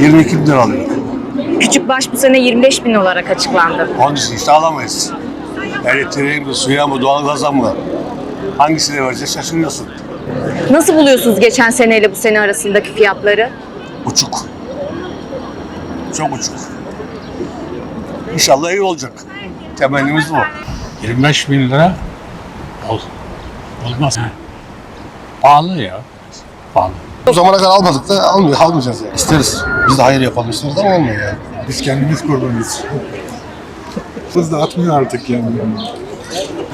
22 bin lira alıyor. Küçük baş bu sene 25 bin olarak açıklandı. Hangisi işte alamayız. Elektriğe mi, suya mı, doğalgaza mı? Hangisine vereceğiz şaşırıyorsun. Nasıl buluyorsunuz geçen seneyle bu sene arasındaki fiyatları? Uçuk. Çok uçuk. İnşallah iyi olacak. Temennimiz bu. 25 bin lira ol, olmaz. Pahalı ya. Pahalı. O zamana kadar almadık da almıyor, almayacağız yani. İsteriz. Biz de hayır yapalım isteriz ama olmuyor yani. Biz kendimiz kurbanıyız. Hız da atmıyor artık yani.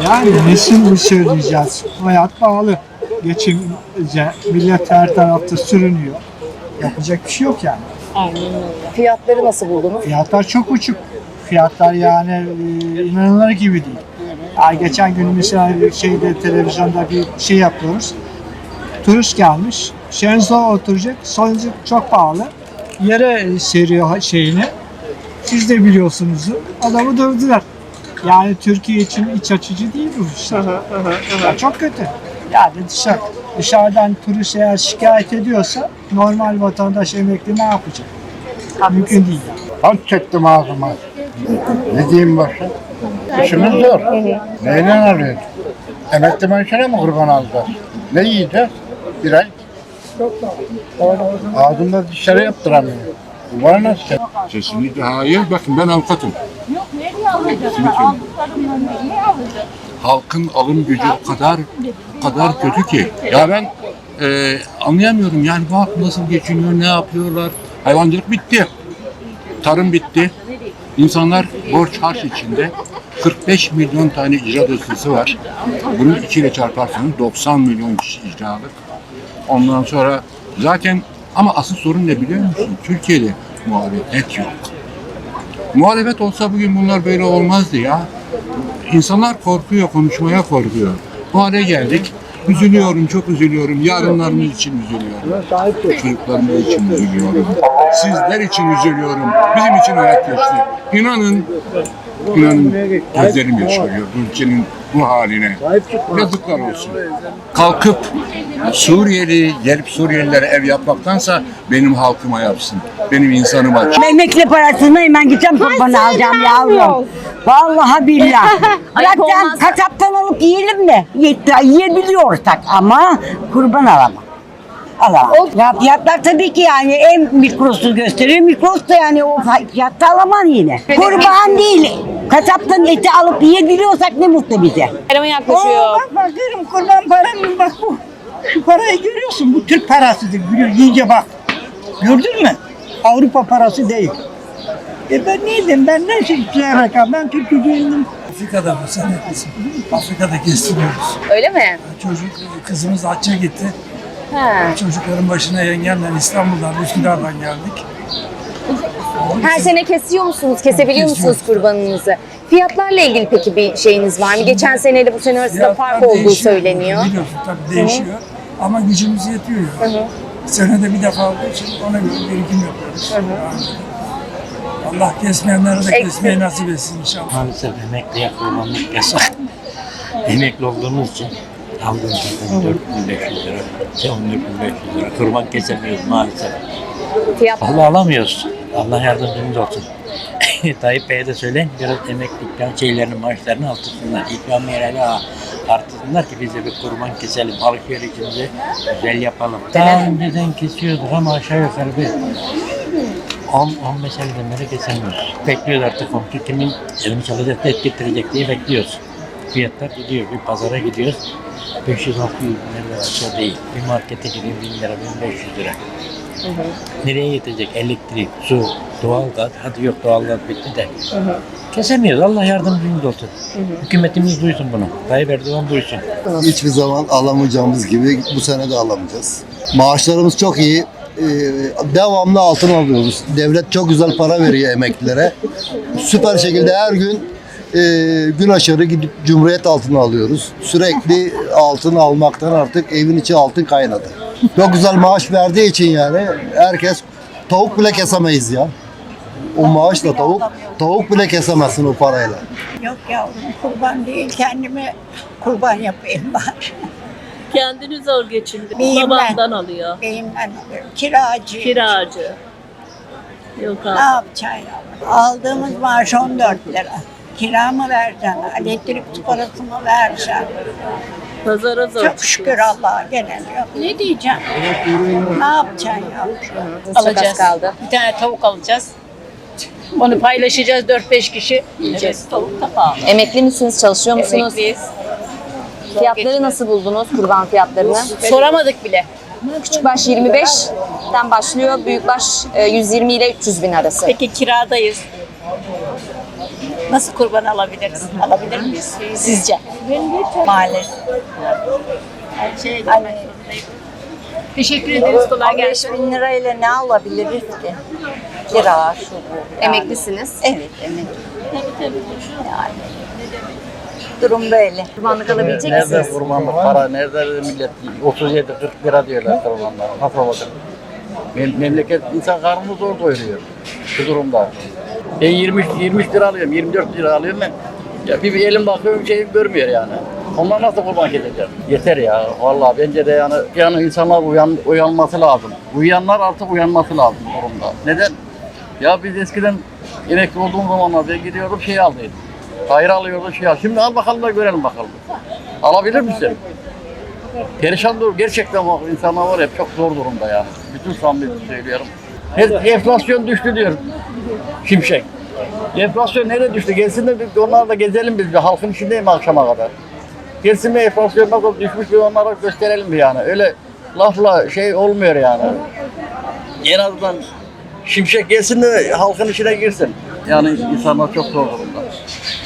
Yani nesini söyleyeceğiz? Hayat pahalı. Geçince millet her tarafta sürünüyor. Yapacak bir şey yok yani. Fiyatları nasıl buldunuz? Fiyatlar çok uçuk. Fiyatlar yani e, inanılır gibi değil. Ya geçen gün mesela şeyde televizyonda bir şey yapıyoruz. Turist gelmiş. Şenzo oturacak. Sonucu çok pahalı. Yere seriyor şeyini. Siz de biliyorsunuz. Adamı dövdüler. Yani Türkiye için iç açıcı değil bu işler. Ya çok kötü. Yani dışarı, dışarıdan turist eğer şikayet ediyorsa normal vatandaş emekli ne yapacak? Mümkün değil. Kan çektim ağzıma. Ne diyeyim başka? İşimiz zor. Neyle alıyoruz? Emekli maaşına mı kurban alacağız? Ne yiyeceğiz? Bir ay. Ağzımda dışarı yaptıramıyorum. Bu bana nasıl? Kesinlikle hayır. Bakın ben avukatım. Kesinlikle. Halkın alım gücü o kadar o kadar kötü ki. Ya ben e, anlayamıyorum yani bu halk nasıl geçiniyor, ne yapıyorlar. Hayvancılık bitti. Tarım bitti. İnsanlar borç harç içinde. 45 milyon tane icra dosyası var. Bunu ikiyle çarparsanız 90 milyon kişi icralık. Ondan sonra zaten ama asıl sorun ne biliyor musun? Türkiye'de muhalefet yok. Muhalefet olsa bugün bunlar böyle olmazdı ya. İnsanlar korkuyor, konuşmaya korkuyor. Bu hale geldik. Üzülüyorum, çok üzülüyorum. Yarınlarımız için üzülüyorum. Çocuklarımız için üzülüyorum. Sizler için üzülüyorum. Bizim için hayat geçti. İnanın, inanın gözlerim yaşarıyor bu ülkenin bu haline. Yazıklar olsun. Kalkıp Suriyeli, gelip Suriyelilere ev yapmaktansa benim halkıma yapsın. Benim insanıma. Emekli parasını hemen gideceğim kurban alacağım yavrum. Vallahi billahi. Ayıp Bırakacağım kasaptan alıp yiyelim de. Yetti, yiyebiliyorsak ama kurban alamam. Alamam. Ya fiyatlar tabii ki yani en mikrosu gösteriyor. Mikros da yani o fiyatta alamam yine. Kurban değil. Kasaptan eti alıp yiyebiliyorsak ne mutlu bize. Bayramı yaklaşıyor. Bak bakıyorum kurban paramı bak bu. Şu parayı görüyorsun bu Türk parasıdır biliyor iyice bak. Gördün mü? Avrupa parası değil. E ben neydim ben ne şey rakam ben Türkiye'deyim. Afrika'da bu sene biz Afrika'da kestiriyoruz. Öyle mi? Çocuk kızımız hacca gitti. Ha. Çocukların başına yengemle İstanbul'dan, Üsküdar'dan geldik. Her sene kesiyor musunuz? Kesebiliyor musunuz kurbanınızı? Fiyatlarla ilgili peki bir şeyiniz var mı? Geçen seneyle bu sene arasında fark olduğu değişiyor. söyleniyor. Biliyorsun tabii değişiyor. Ama gücümüz yetiyor ya. Senede bir defa olduğu için ona göre birikim yapıyoruz. Allah kesmeyenlere de Eksik. kesmeyi nasip etsin inşallah. Maalesef emekliye kurbanlık yasak. Emekli olduğumuz için aldığım zaten 4500 lira, şey 14500 lira. Kurban kesemiyoruz maalesef. Fiyat Vallahi alamıyoruz. Allah yardımcımız olsun. Tayyip Bey'e de söyleyin biraz emeklilikten şeylerini maaşlarını artırsınlar. İkramiyeleri artırsınlar ki biz de bir kurban keselim. Alışverişimizi güzel yapalım. Daha önceden kesiyorduk ama aşağı yukarı bir 10-15 aydan beri kesemiyoruz. Bekliyoruz artık komşu kimin evini çalacak, et getirecek diye bekliyoruz. Fiyatlar gidiyor. Bir pazara gidiyoruz. 500-600 lira aşağı değil. Bir markete gideyim 1000 lira, 1500 lira. Nereye yetecek? Elektrik, su, doğalgaz. Hadi yok doğalgaz bitti de. Kesemiyoruz. Allah yardımcımız olsun. Hükümetimiz duysun bunu. Tayyip Erdoğan duysun. Hiçbir zaman alamayacağımız gibi bu sene de alamayacağız. Maaşlarımız çok iyi. Ee, devamlı altın alıyoruz. Devlet çok güzel para veriyor emeklilere. Süper şekilde her gün e, gün aşırı gidip Cumhuriyet altını alıyoruz. Sürekli altın almaktan artık evin içi altın kaynadı. Çok güzel maaş verdiği için yani herkes tavuk bile kesemeyiz ya. O maaşla tavuk, tavuk bile kesemezsin o parayla. Yok yavrum kurban değil kendime kurban yapayım ben. Kendini zor geçindir. Beyim ben. Babamdan alıyor. Beyimden alıyorum. Kiracı. Kiracı. Yok Ne abi. yapacaksın ya? Aldığımız maaş 14 lira. Kira mı vereceksin? Elektrik su parası mı vereceksin? Pazara zor Çok şükür Allah'a geneliyor. Ne diyeceğim? Ne yapacaksın ya? Çok az kaldı. Bir tane tavuk alacağız. Onu paylaşacağız 4-5 kişi yiyeceğiz. Tavuk da pahalı. Emekli misiniz? Çalışıyor musunuz? Emekliyiz. Fiyatları nasıl buldunuz kurban fiyatlarını? Soramadık bile. Küçükbaş 25'ten başlıyor, büyükbaş e, 120 ile 300 bin arası. Peki kiradayız. Nasıl kurban alabiliriz? Alabilir miyiz sizce? Maalesef. Şey, Teşekkür ederiz. Kolay gelsin. bin lirayla ne alabiliriz ki? Kira, şu bu. Emeklisiniz. Evet, emekli. Yani. Durum böyle. Kurbanlık alabilecek Nerede misiniz? kurbanlık para, nerede millet 37-40 lira diyorlar kurbanlara. Nasıl olacak? Mem- memleket insan karnını zor doyuruyor şu durumda. Ben 20, 23 lira alıyorum, 24 lira alıyorum ben. Ya bir, bir elim bakıyorum şeyim görmüyor yani. Onlar nasıl kurban keseceğim? Yeter ya. Vallahi bence de yani, yani insanlar uyan, uyanması lazım. Uyanlar artık uyanması lazım durumda. Neden? Ya biz eskiden emekli olduğum zamanlar ben gidiyordum şey aldıydım. Hayır alıyordum şey al. Şimdi al bakalım da görelim bakalım. Alabilir misin? Perişan dur. Gerçekten bak insanlar var ya çok zor durumda yani. Bütün samimiyetle söylüyorum. Enflasyon düştü diyor Şimşek. Enflasyon nereye düştü? Gelsin de biz onlarla gezelim biz bir. Halkın içindeyim akşama kadar. Gelsin bir enflasyon nasıl düşmüş bir onlara gösterelim bir yani. Öyle lafla şey olmuyor yani. En azından Şimşek gelsin de halkın içine girsin. Yani insanlar çok zor durumda.